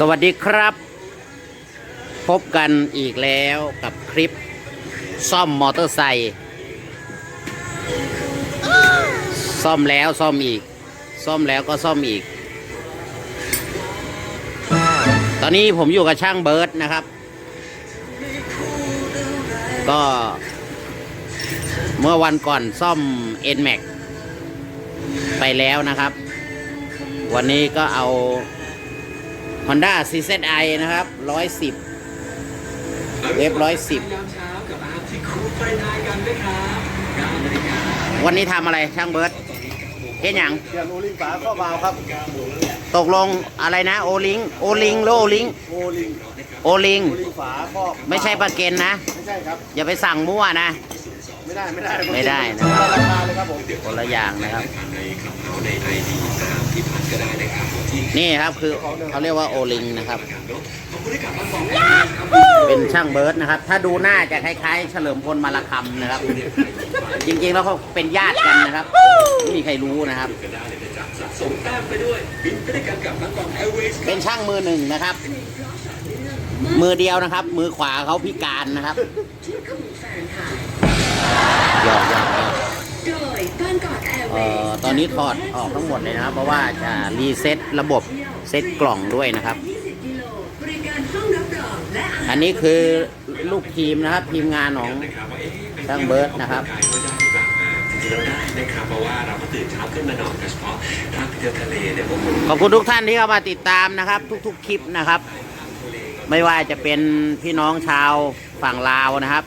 สวัสดีครับ พบกันอีกแล้วกับคลิปซ่อมมอเตอร์ไซค์ซ่อมแล้วซ่อมอีก ซ่อมแล้วก็ซ่อมอีก ตอนนี้ผมอยู่กับช่างเบิร์ดนะครับ ก็ เมื่อวันก่อนซ่อม n m a x ไปแล้วนะครับ วันนี้ก็เอา Honda CZI นะครับ 110เวฟ110วันนี้ทำอะไรช่างเบิร์ดเห็นอย่างเปลี่ยนโอลิงฝาข้อบาวครับ ตกลงอะไรนะ โอลิง โอลิงหรือโอลิง โอลิง โอลิง โอลิงฝาครอบไม่ใช่ประเก็นนะ ไม่ใช่ครับ อย่าไปสั่งมั่วนะ ไม่ได้ ไม่ได้ ไม่ได้นะคนละราคาเลยครับผมคนละอย่างนะครับ นี่ครับคือเขาเรียกว่าโอลิงนะครับ เป็นช่างเบิร์ดนะครับ ถ้าดูหน้าจะคล้ายๆ เฉลิมพลมาละคำนะครับ จริงๆแล้วเขาเป็นญาติกันนะครับไม่มีใครรู้นะครับเป็นช่างมือหนึ่งนะครับ มือเดียวนะครับ มือขวาเขาพิการนะครับหยอก เวเอ่ย์อตอนนี้ถอดออกทั้งหมดเลยนะครับ เพราะว่าจะรีเซ็ตระบบเซ็ตกล่องด้วยนะครับ20กิโลบริการห้องรับรองและอาหารอันนี้คือลูกทีมนะครับ ทีมงานของช่างเบิร์ดนะครับจริงๆแล้วได้นะครับเพราะว่าเราก็ตื่นเช้าขึ้นมานอนโดยเฉพาะทางไปเที่ยวทะเลเนี่ยพวกผมขอบคุณทุกท่านที่เข้ามาติดตามนะครับ ทุก ๆ คลิปนะครับ ไม่ว่าจะเป็นพี่น้องชาวฝั่งลาวนะครับ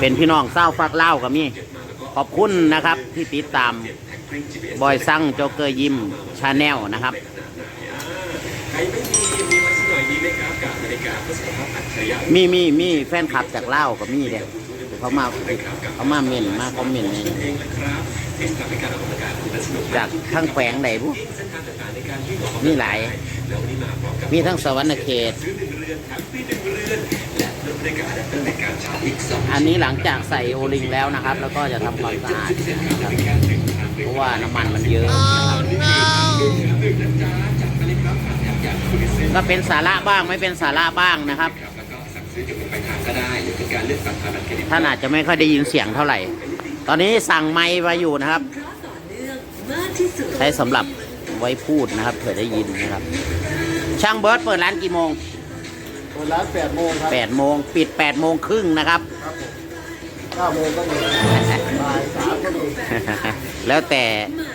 เป็นพี่น้องเศร้าวฟักเล่าวกับมี่ ขอบคุณนะครับที่ติดตามบอยซั่งโจเกอร์ยิมชาแนลนะครับมีมีมีแฟนคลับจากเล่ากับมีเด็กเขามาเขามาเมนมาคอมเมนต์จากข้างแขวงไหนผู้มีหลาย มีทั้งสวรรค์เขต อันนี้หลังจากใส่โอลิงแล้วนะครับ แล้วก็จะทำความสะอาดนะครับเพราะว่าน้ำมันมันเยอะก็เป็นสาระบ้างไม่เป็นสาระบ้างนะครับแล้วก็สั่งซื้อจะเป็นไปทางก็ได้หรือเป็นการเลือกสั่งผ่านอาจจะไม่ค่อยได้ยินเสียงเท่าไหร่ ตอนนี้สั่งไมค์มาอยู่นะครับ ใช้สำหรับไว้พูดนะครับเผื่อได้ยินนะครับ ช่างเบิร์ดเปิดร้านกี่โมง ปิดร้านแปดโมงครับ8โมงปิด8โมงครึ่งนะครับ ครับผมเก้าโมงก็มีบ่ายสามก็มีแล้วแต่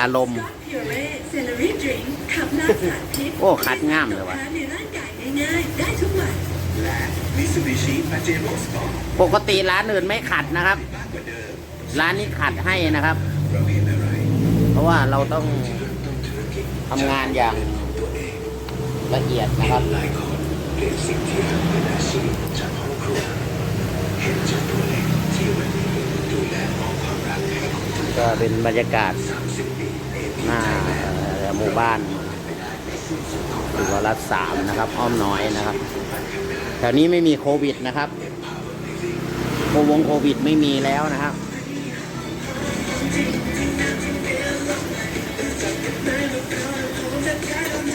อารมณ์พิเรเซนรีดริงขับน้ำสารพิษโอ้ คัดง่ามเลยว่ะในร่างกายง่ายๆได้ทุกวันและมิซูบิชิปาเจโร่สปอร์ตปกติร้านอื่นไม่ขัดนะครับ ร้านนี้ขัดให้นะครับเราเห็นอะไรเพราะว่าเราต้องทำงานอย่างละเอียดนะครับหลายคน เปลี่ยนสิ่งที่ทำเป็นอาชีพจากห้องครัวเห็นจ้าตัวเล็กที่วันนี้ดูแลมอบความรักให้คุณทุกก็เป็นบรรยากาศ30ปีเอหน้าเอ่อหมู่บ้านสุวรัตน์สามนะครับ อ้อมน้อยนะครับแถวนี้ไม่มีโควิดนะครับโควงโควิดไม่มีแล้วนะครับ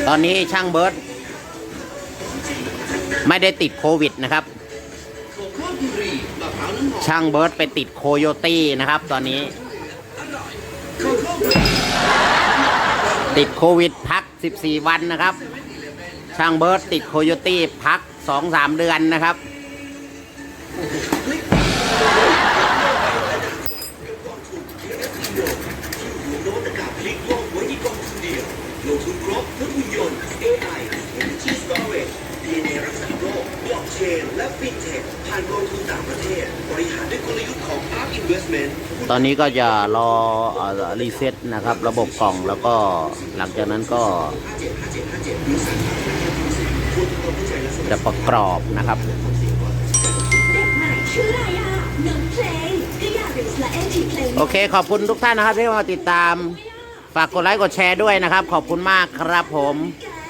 ตอนนี้ช่างเบิร์ต ไม่ได้ติดโควิดนะครับ ช่างเบิร์ตไปติดโคโยตี้นะครับ ตอนนี้ ติดโควิดพัก 14 วันนะครับ ช่างเบิร์ตติดโคโยตี้พัก 2-3 เดือนนะครับลงทุนครบทั้งหุ่นยนต์ AI และ FinTech ผ่านกองทุนต่างประเทศ บริหารด้วยกลยุทธ์ของ Ark Investment ตอนนี้ก็จะรอรีเซ็ตนะครับ ระบบกล่องแล้วก็หลังจากนั้นก็จะประกรอบนะครับเด็กใหม่ชื่ออะไรอะน้องเพลงก็อยากเป็นและแอนตี้เพลงโอเคขอบคุณทุกท่านนะครับที่มาติดตาม ฝากกดไลค์กดแชร์ด้วยนะครับ ขอบคุณมากครับผม